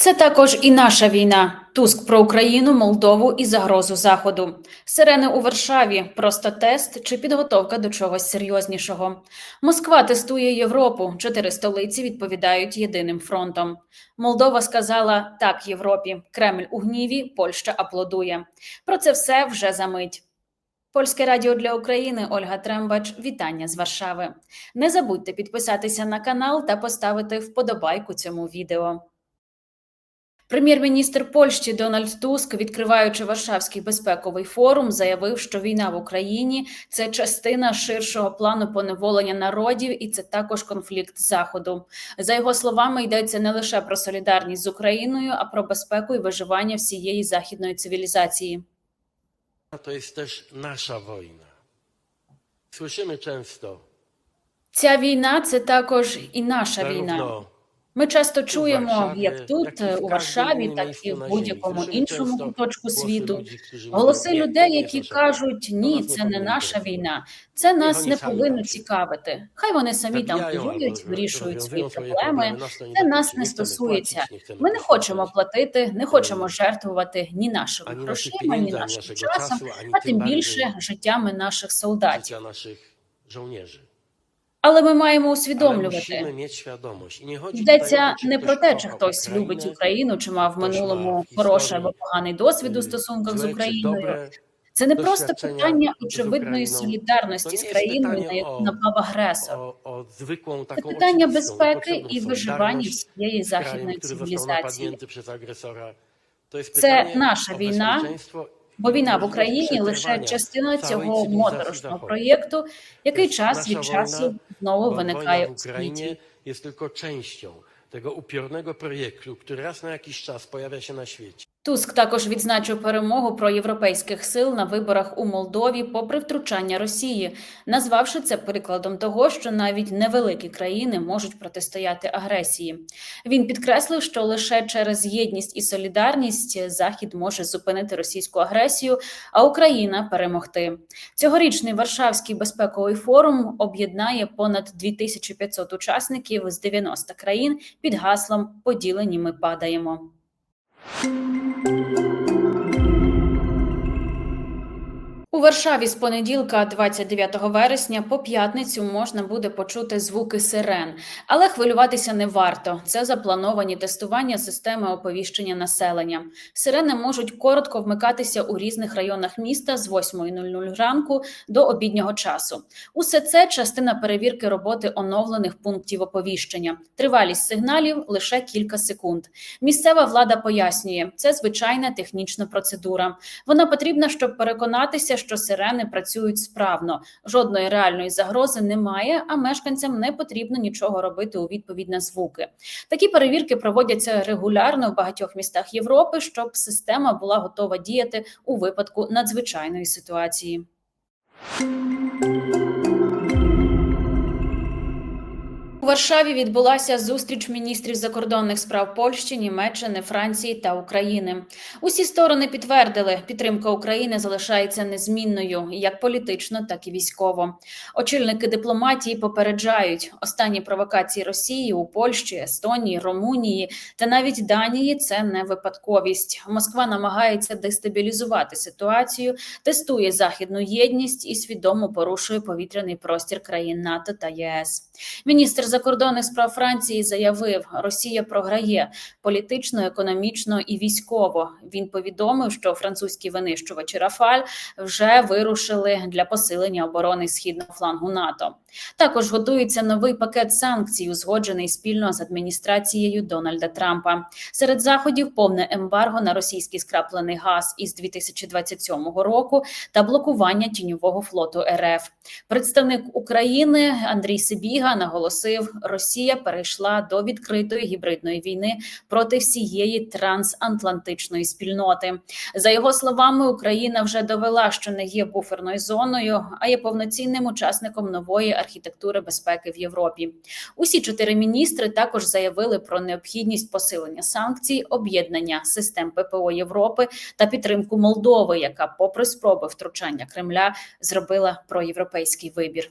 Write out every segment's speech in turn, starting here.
Це також і наша війна. Туск про Україну, Молдову і загрозу заходу. Сирени у Варшаві. Просто тест чи підготовка до чогось серйознішого. Москва тестує Європу. Чотири столиці відповідають єдиним фронтом. Молдова сказала так Європі. Кремль у гніві, Польща аплодує. Про це все вже за мить. Польське радіо для України Ольга Трембач. Вітання з Варшави. Не забудьте підписатися на канал та поставити вподобайку цьому відео. Прем'єр-міністр Польщі Дональд Туск, відкриваючи Варшавський безпековий форум, заявив, що війна в Україні це частина ширшого плану поневолення народів, і це також конфлікт заходу. За його словами, йдеться не лише про солідарність з Україною, а про безпеку і виживання всієї західної цивілізації. To jest też nasza wojna. Słyszymy często, Ця війна це також і наша війна. Ми часто чуємо, як тут, в у Варшаві, так і в будь-якому іншому куточку світу. Голоси людей, які кажуть, ні, це не наша війна, це нас не повинно цікавити. Хай вони самі там воюють, вирішують свої проблеми. Це нас не стосується. Ми не хочемо платити, не хочемо жертвувати ні нашими грошима, ні нашим часом, а тим більше життями наших солдатів. Але ми маємо усвідомлювати. Йдеться не про те, чи хтось любить Україну, чи мав в минулому хороший або поганий досвід у стосунках з Україною. Це не просто питання очевидної солідарності з країною, на яку напав агресор. o Це питання безпеки і виживання всієї західної цивілізації. Це наша війна, Бо війна в Україні лише частина цього моторошного проєкту, який час від часу знову виникає wojna у w світі. Ukrainie jest tylko częścią tego upiornego projektu, który raz na jakiś czas pojawia się na świecie. Туск також відзначив перемогу проєвропейських сил на виборах у Молдові, попри втручання Росії, назвавши це прикладом того, що навіть невеликі країни можуть протистояти агресії. Він підкреслив, що лише через єдність і солідарність Захід може зупинити російську агресію, а Україна перемогти. Цьогорічний Варшавський безпековий форум об'єднає понад 2500 учасників з 90 країн під гаслом Поділені ми падаємо. Música У Варшаві з понеділка, 29 вересня, по п'ятницю можна буде почути звуки сирен, але хвилюватися не варто. Це заплановані тестування системи оповіщення населення. Сирени можуть коротко вмикатися у різних районах міста з 8.00 ранку до обіднього часу. Усе це частина перевірки роботи оновлених пунктів оповіщення. Тривалість сигналів лише кілька секунд. Місцева влада пояснює, це звичайна технічна процедура. Вона потрібна, щоб переконатися, що сирени працюють справно. Жодної реальної загрози немає, а мешканцям не потрібно нічого робити у відповідь на звуки. Такі перевірки проводяться регулярно в багатьох містах Європи, щоб система була готова діяти у випадку надзвичайної ситуації. У Варшаві відбулася зустріч міністрів закордонних справ Польщі, Німеччини, Франції та України. Усі сторони підтвердили, підтримка України залишається незмінною як політично, так і військово. Очільники дипломатії попереджають останні провокації Росії у Польщі, Естонії, Румунії та навіть Данії це не випадковість. Москва намагається дестабілізувати ситуацію, тестує західну єдність і свідомо порушує повітряний простір країн НАТО та ЄС. Міністр закордонних справ Франції заявив, Росія програє політично, економічно і військово. Він повідомив, що французькі винищувачі Рафаль вже вирушили для посилення оборони східного флангу НАТО. Також готується новий пакет санкцій, узгоджений спільно з адміністрацією Дональда Трампа. Серед заходів повне ембарго на російський скраплений газ із 2027 року та блокування тіньового флоту РФ. Представник України Андрій Сибіга наголосив, Росія перейшла до відкритої гібридної війни проти всієї трансатлантичної спільноти. За його словами, Україна вже довела, що не є буферною зоною, а є повноцінним учасником нової архітектури безпеки в Європі. Усі чотири міністри також заявили про необхідність посилення санкцій, об'єднання систем ППО Європи та підтримку Молдови, яка, попри спроби втручання Кремля, зробила проєвропейський вибір.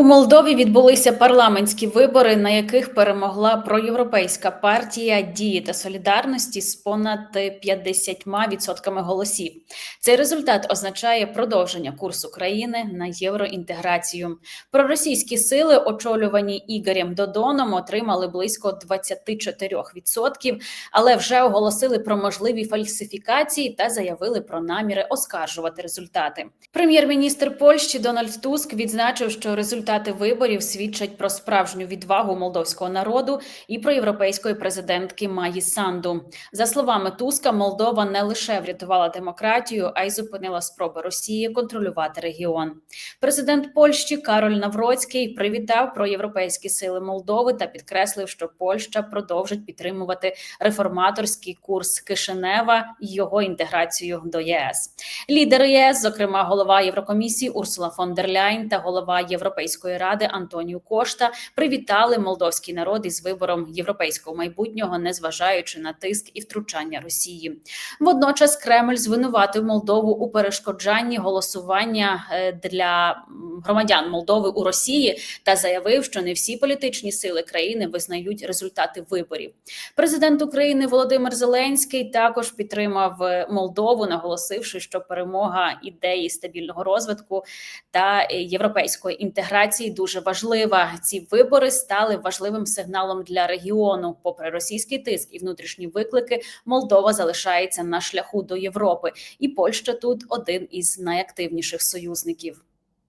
У Молдові відбулися парламентські вибори, на яких перемогла проєвропейська партія дії та солідарності з понад 50% голосів. Цей результат означає продовження курсу країни на євроінтеграцію. Проросійські сили, очолювані Ігорем Додоном, отримали близько 24%, але вже оголосили про можливі фальсифікації та заявили про наміри оскаржувати результати. Прем'єр-міністр Польщі Дональд Туск відзначив, що результати виборів свідчать про справжню відвагу молдовського народу і про європейської президентки Маї Санду. За словами Туска, Молдова не лише врятувала демократію, а й зупинила спроби Росії контролювати регіон. Президент Польщі Кароль Навроцький привітав про європейські сили Молдови та підкреслив, що Польща продовжить підтримувати реформаторський курс Кишинева і його інтеграцію до ЄС. Лідери ЄС, зокрема голова Єврокомісії Урсула фон дер Ляйн та голова Європейської ради Антоніу Кошта, привітали молдовський народ із вибором європейського майбутнього, незважаючи на тиск і втручання Росії. Водночас Кремль звинуватив Молдову у перешкоджанні голосування е, для громадян Молдови у Росії та заявив, що не всі політичні сили країни визнають результати виборів. Президент України Володимир Зеленський також підтримав е, Молдову, наголосивши, що перемога ідеї стабільного розвитку та е, європейської інтеграції дуже важлива. Ці вибори стали важливим сигналом для регіону. Попри російський тиск і внутрішні виклики, Молдова залишається на шляху до Європи, і Польща тут один із найактивніших союзників.